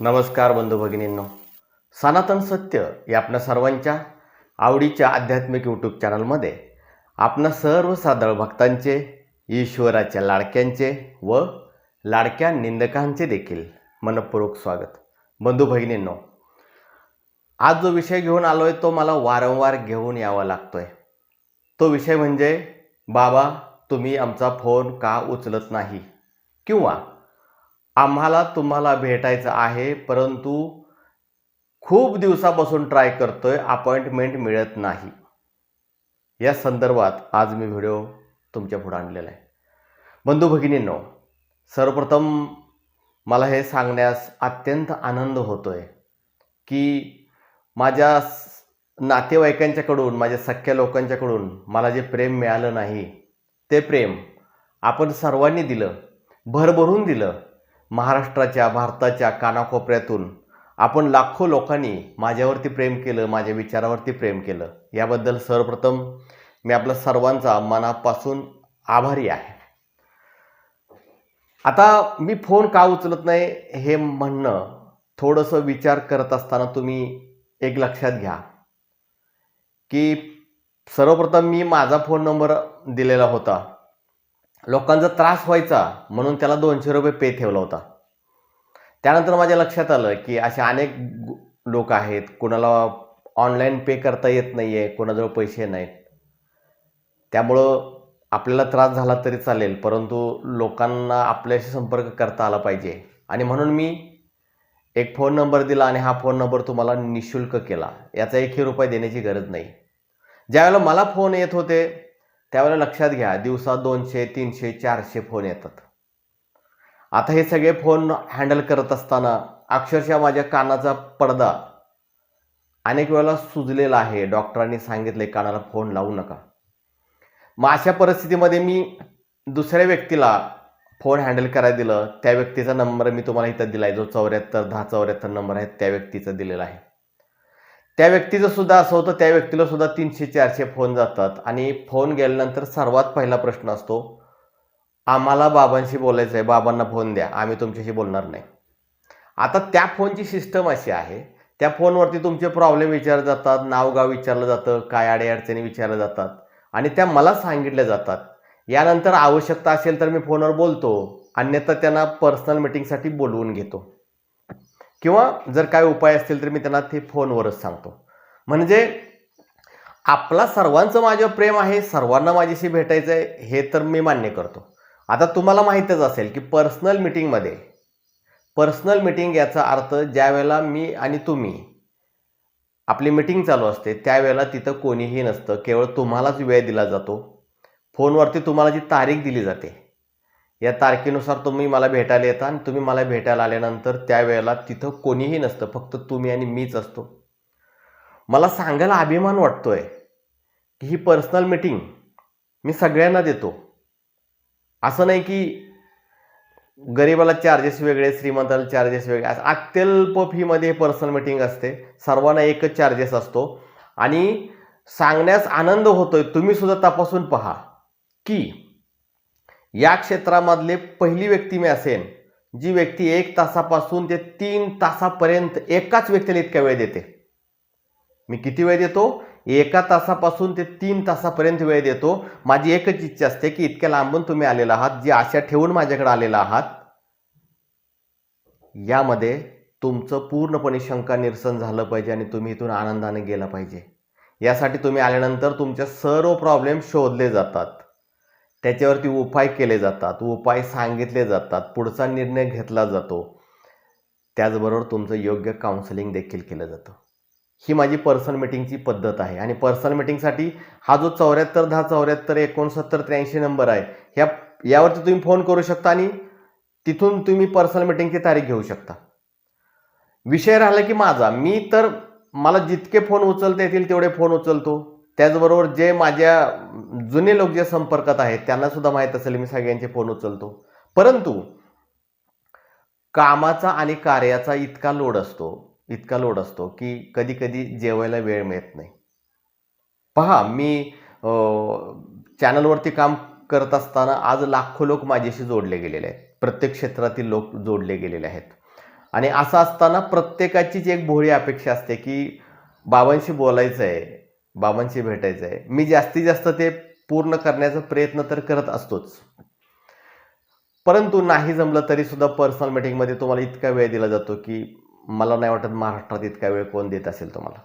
नमस्कार बंधू भगिनींनो. सनातन सत्य या आपल्या सर्वांच्या आवडीच्या आध्यात्मिक यूट्यूब चॅनलमध्ये आपणा सर्व सादळ भक्तांचे ईश्वराच्या लाडक्यांचे व लाडक्या निंदकांचे देखील मनपूर्वक स्वागत. बंधू भगिनींनो आज जो विषय घेऊन आलो आहे तो मला वारंवार घेऊन यावा लागतो आहे तो विषय म्हणजे बाबा तुम्ही आमचा फोन का उचलत नाही? किंवा आम्हाला तुम्हाला भेटायचं आहे परंतु खूप दिवसापासून ट्राय करतोय अपॉइंटमेंट मिळत नाही. या संदर्भात आज मी व्हिडिओ तुमच्यापुढे आणलेला आहे. बंधू भगिनींनो सर्वप्रथम मला हे सांगण्यास अत्यंत आनंद होतो आहे की माझ्या नातेवाईकांच्याकडून माझ्या सख्या लोकांच्याकडून मला जे प्रेम मिळालं नाही ते प्रेम आपण सर्वांनी दिलं भरभरून दिलं. महाराष्ट्राच्या भारताच्या कानाकोपऱ्यातून आपण लाखो लोकांनी माझ्यावरती प्रेम केलं माझ्या विचारावरती प्रेम केलं. याबद्दल सर्वप्रथम मी आपल्या सर्वांचा मनापासून आभारी आहे. आता मी फोन का उचलत नाही हे म्हणणं थोडंसं विचार करत असताना तुम्ही एक लक्षात घ्या. की सर्वप्रथम मी माझा फोन नंबर दिलेला होता. लोकांचा त्रास व्हायचा म्हणून त्याला दोनशे रुपये पे ठेवला होता. त्यानंतर माझ्या लक्षात आलं की असे अनेक लोक आहेत कोणाला ऑनलाईन पे करता येत नाही आहे कोणाजवळ पैसे नाहीत. त्यामुळं आपल्याला त्रास झाला तरी चालेल परंतु लोकांना आपल्याशी संपर्क करता आला पाहिजे. आणि म्हणून मी एक फोन नंबर दिला आणि हा फोन नंबर तुम्हाला निशुल्क केला. याचा एकही रुपये देण्याची गरज नाही. ज्यावेळेला मला फोन येत होते त्यावेळेला लक्षात घ्या दिवसात दोनशे तीनशे चारशे फोन येतात. आता हे सगळे फोन हँडल करत असताना अक्षरशः माझ्या कानाचा पडदा अनेक वेळेला सुजलेला आहे. डॉक्टरांनी सांगितले कानाला फोन लावू नका. मग अशा परिस्थितीमध्ये मी दुसऱ्या व्यक्तीला फोन हँडल करायला दिलं. त्या व्यक्तीचा नंबर मी तुम्हाला इथं दिला आहे जो चौऱ्याहत्तर दहा चौऱ्याहत्तर नंबर आहे त्या व्यक्तीचा दिलेला आहे. त्या व्यक्तीचं सुद्धा असं होतं त्या व्यक्तीला सुद्धा तीनशे चारशे फोन जातात. आणि फोन गेल्यानंतर सर्वात पहिला प्रश्न असतो आम्हाला बाबांशी बोलायचं आहे बाबांना फोन द्या आम्ही तुमच्याशी बोलणार नाही. आता त्या फोनची सिस्टम अशी आहे त्या फोनवरती तुमचे प्रॉब्लेम विचारले जातात नावगाव विचारलं जातं काय अडीअडचणी विचारल्या जातात आणि त्या मला सांगितल्या जातात. यानंतर आवश्यकता असेल तर मी फोनवर बोलतो अन्यथा त्यांना पर्सनल मिटिंगसाठी बोलवून घेतो. किंवा जर काय उपाय असतील तर मी त्यांना ते फोनवरच सांगतो. म्हणजे आपला सर्वांचं माझ्यावर प्रेम आहे सर्वांना माझ्याशी भेटायचं आहे हे तर मी मान्य करतो. आता तुम्हाला माहीतच असेल की पर्सनल मिटिंगमध्ये पर्सनल मिटिंग याचा अर्थ ज्यावेळेला मी आणि तुम्ही आपली मिटिंग चालू असते त्यावेळेला तिथं कोणीही नसतं केवळ तुम्हालाच वेळ दिला जातो. फोनवरती तुम्हाला जी तारीख दिली जाते या तारखेनुसार तुम्ही मला भेटायला येता आणि तुम्ही मला भेटायला आल्यानंतर त्यावेळेला तिथं कोणीही नसतं फक्त तुम्ही आणि मीच असतो. मला सांगायला अभिमान वाटतोय की ही पर्सनल मिटिंग मी सगळ्यांना देतो. असं नाही की गरिबाला चार्जेस वेगळे श्रीमंताला चार्जेस वेगळे. असं अत्यल्प फीमध्ये पर्सनल मिटिंग असते. सर्वांना एकच चार्जेस असतो. आणि सांगण्यास आनंद होतोय तुम्ही सुद्धा तपासून पहा. की या क्षेत्रामधले पहिली व्यक्ती मी असेन जी व्यक्ती एक तासापासून ते तीन तासापर्यंत एकाच व्यक्तीला इतका वेळ देते. मी किती वेळ देतो? एका तासापासून ते तीन तासापर्यंत वेळ देतो. माझी एकच इच्छा असते की इतक्या लांबून तुम्ही आलेला आहात जी आशा ठेवून माझ्याकडे आलेला आहात यामध्ये तुमचं पूर्णपणे शंका निरसन झालं पाहिजे आणि तुम्ही इथून आनंदाने गेला पाहिजे. यासाठी तुम्ही आल्यानंतर तुमच्या सर्व प्रॉब्लेम शोधले जातात. त्याच्यावरती उपाय केले जातात उपाय सांगितले जातात पुढचा निर्णय घेतला जातो. त्याचबरोबर तुमचं योग्य काउन्सिलिंग देखील केलं जातं. ही माझी पर्सनल मिटिंगची पद्धत आहे. आणि पर्सनल मिटिंगसाठी हा जो चौऱ्याहत्तर दहा चौऱ्याहत्तर एकोणसत्तर त्र्याऐंशी नंबर आहे ह्या यावरती तुम्ही फोन करू शकता आणि तिथून तुम्ही पर्सनल मिटिंगची तारीख घेऊ शकता. विषय राहिला की माझा. मी तर मला जितके फोन उचलता येतील तेवढे फोन उचलतो. त्याचबरोबर जे माझ्या जुने लोक जे संपर्कात आहेत त्यांना सुद्धा माहीत असेल मी सगळ्यांचे फोन उचलतो. परंतु कामाचा आणि कार्याचा इतका लोड असतो. इतका लोड असतो की कधी कधी जेवायला वेळ मिळत नाही. पहा मी चॅनलवरती काम करत असताना आज लाखो लोक माझ्याशी जोडले गेलेले आहेत. प्रत्येक क्षेत्रातील लोक जोडले गेलेले आहेत. आणि असं असताना प्रत्येकाचीच एक भोळी अपेक्षा असते की बाबांशी बोलायचं आहे बाबांशी भेटायचं आहे मी जास्तीत जास्त ते पूर्ण करण्याचा प्रयत्न तर करत असतोच. परंतु नाही जमलं तरी सुद्धा पर्सनल मीटिंगमध्ये तुम्हाला इतका वेळ दिला जातो की मला नाही वाटत महाराष्ट्रात इतका वेळ कोण देत असेल तुम्हाला.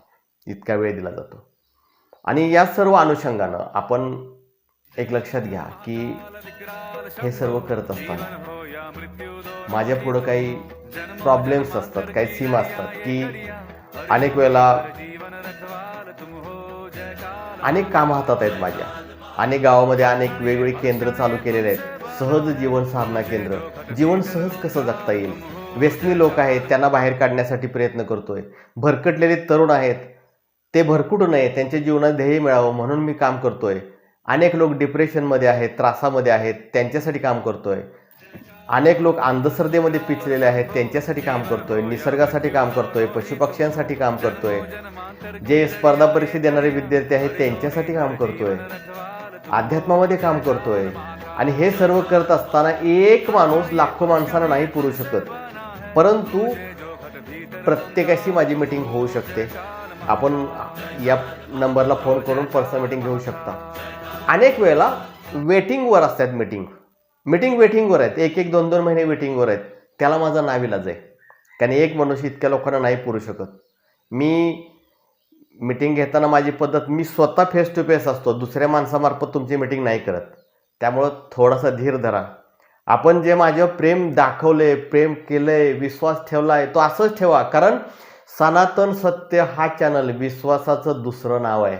इतका वेळ दिला जातो. आणि या सर्व अनुषंगानं आपण एक लक्षात घ्या की हे सर्व करत असताना माझ्या पुढं काही प्रॉब्लेम्स असतात काही सीमा असतात की अनेक वेळेला अनेक कामं हातात आहेत माझ्या. अनेक गावामध्ये अनेक वेगवेगळी केंद्र चालू केलेले आहेत. सहज जीवन साधना केंद्र. जीवन सहज कसं जगता येईल? व्यसनी लोक आहेत त्यांना बाहेर काढण्यासाठी प्रयत्न करतोय. भरकटलेले तरुण आहेत ते भरकुटू नये त्यांच्या जीवनात ध्येय मिळावं म्हणून मी काम करतोय. अनेक लोक डिप्रेशनमध्ये आहेत त्रासामध्ये आहेत त्यांच्यासाठी काम करतोय. अनेक लोक अंधश्रद्धेमध्ये पिचलेले आहेत त्यांच्यासाठी काम करतोय निसर्गासाठी काम करतोय पशुपक्ष्यांसाठी काम करतोय. जे स्पर्धा परीक्षा देणारे विद्यार्थी आहेत त्यांच्यासाठी काम करतोय. अध्यात्मामध्ये काम करतोय. आणि हे सर्व करत असताना एक माणूस लाखो माणसांना नाही पुरू शकत. परंतु प्रत्येकाशी माझी मीटिंग होऊ शकते. आपण या नंबरला फोन करून पर्सनल मीटिंग घेऊ शकता. अनेक वेळेला वेटिंगवर असतात मीटिंग मीटिंग वेटिंगवर आहेत. एक एक दोन दोन महिने वेटिंगवर आहेत. त्याला माझा नाविलाज आहे. कारण एक मनुष्य इतक्या लोकांना नाही पुरू शकत. मी मिटिंग घेताना माझी पद्धत मी स्वतः फेस टू फेस असतो. दुसऱ्या माणसामार्फत तुमची मिटिंग नाही करत. त्यामुळं थोडासा धीर धरा. आपण जे माझ्यावर प्रेम दाखवले प्रेम केलंय विश्वास ठेवलाय तो असंच ठेवा. कारण सनातन सत्य हा चॅनल विश्वासाचं दुसरं नाव आहे.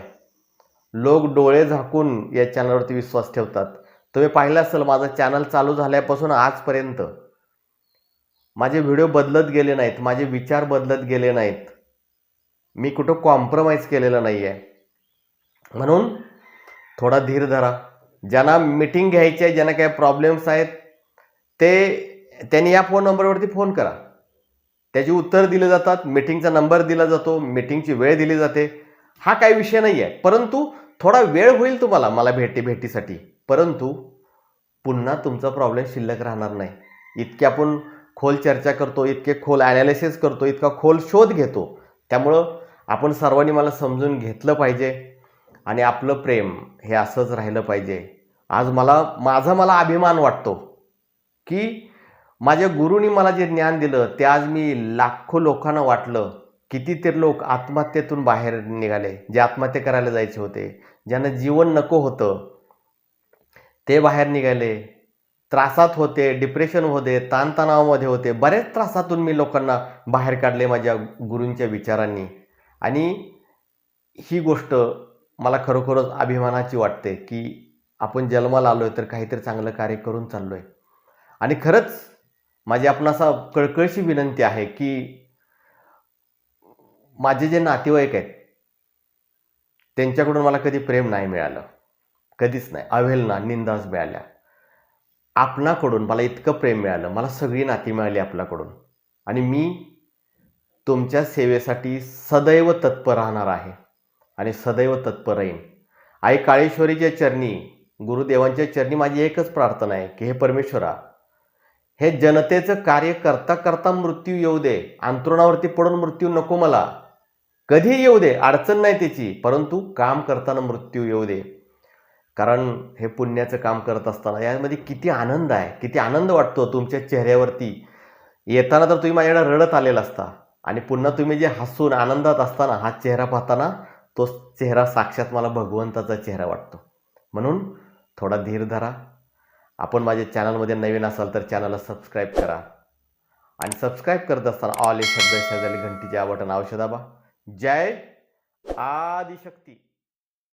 लोक डोळे झाकून या चॅनलवरती विश्वास ठेवतात. तुम्ही पाहिलं असेल माझं चॅनल चालू झाल्यापासून आजपर्यंत. माझे व्हिडिओ बदलत गेले नाहीत माझे विचार बदलत गेले नाहीत. मी कुठं कॉम्प्रोमाइज केलेलं नाही आहे म्हणून थोडा धीर धरा. ज्यांना मिटिंग घ्यायची आहे ज्यांना काही प्रॉब्लेम्स आहेत ते त्यांनी या फोन नंबरवरती फोन करा. त्याची उत्तर दिले जातात मीटिंगचा नंबर दिला जातो मीटिंगची वेळ दिली जाते. हा काही विषय नाही आहे परंतु थोडा वेळ होईल तुम्हाला मला भेटी भेटीसाठी. परंतु पुन्हा तुमचा प्रॉब्लेम शिल्लक राहणार नाही. इतके आपण खोल चर्चा करतो इतके खोल ॲनालिसिस करतो इतका खोल शोध घेतो. त्यामुळं आपण सर्वांनी मला समजून घेतलं पाहिजे आणि आपलं प्रेम हे असंच राहिलं पाहिजे. आज मला माझा मला अभिमान वाटतो. की माझ्या गुरुनी मला जे ज्ञान दिलं ते आज मी लाखो लोकांना वाटलं. कितीतरी लोक आत्महत्येतून बाहेर निघाले जे आत्महत्या करायला जायचे होते. ज्यांना जीवन नको होतं ते बाहेर निघाले. त्रासात होते डिप्रेशन होते ताणतणावामध्ये होते. बऱ्याच त्रासातून मी लोकांना बाहेर काढले माझ्या गुरूंच्या विचारांनी. आणि ही गोष्ट मला खरोखरच अभिमानाची वाटते की आपण जन्माला आलो आहे तर काहीतरी चांगलं कार्य करून चाललो आहे आणि खरंच माझी आपण असा कळकळशी विनंती आहे की माझे जे नातेवाईक आहेत त्यांच्याकडून मला कधी प्रेम नाही मिळालं. कधीच नाही. अवहेलना निंदाच मिळाल्या. आपणाकडून मला इतकं प्रेम मिळालं. मला सगळी नाती मिळाली आपल्याकडून. आणि मी तुमच्या सेवेसाठी सदैव तत्पर राहणार आहे आणि सदैव तत्पर राहीन. आई काळेश्वरीच्या चरणी गुरुदेवांच्या चरणी माझी एकच प्रार्थना आहे की हे परमेश्वरा हे जनतेचं कार्य करता करता मृत्यू येऊ दे. अंतरुणावरती पडून मृत्यू नको मला. कधी येऊ दे? अडचण नाही त्याची. परंतु काम करताना मृत्यू येऊ दे. कारण हे पुण्याचं काम करत असताना यामध्ये किती आनंद आहे. किती आनंद वाटतो तुमच्या चेहऱ्यावरती. येताना तर तुम्ही माझ्याकडे रडत आलेला असता. आणि पुन्हा तुम्ही जे हसून आनंदात असताना हा चेहरा पाहताना तो चेहरा साक्षात मला भगवंताचा चेहरा वाटतो. म्हणून थोडा धीर धरा. आपण माझ्या चॅनलमध्ये नवीन असाल तर चॅनलला सबस्क्राईब करा. आणि सबस्क्राईब करत असताना ऑल हे शब्द शेजारी घंटीच्या बटन औषधाबा जय आदिशक्ती.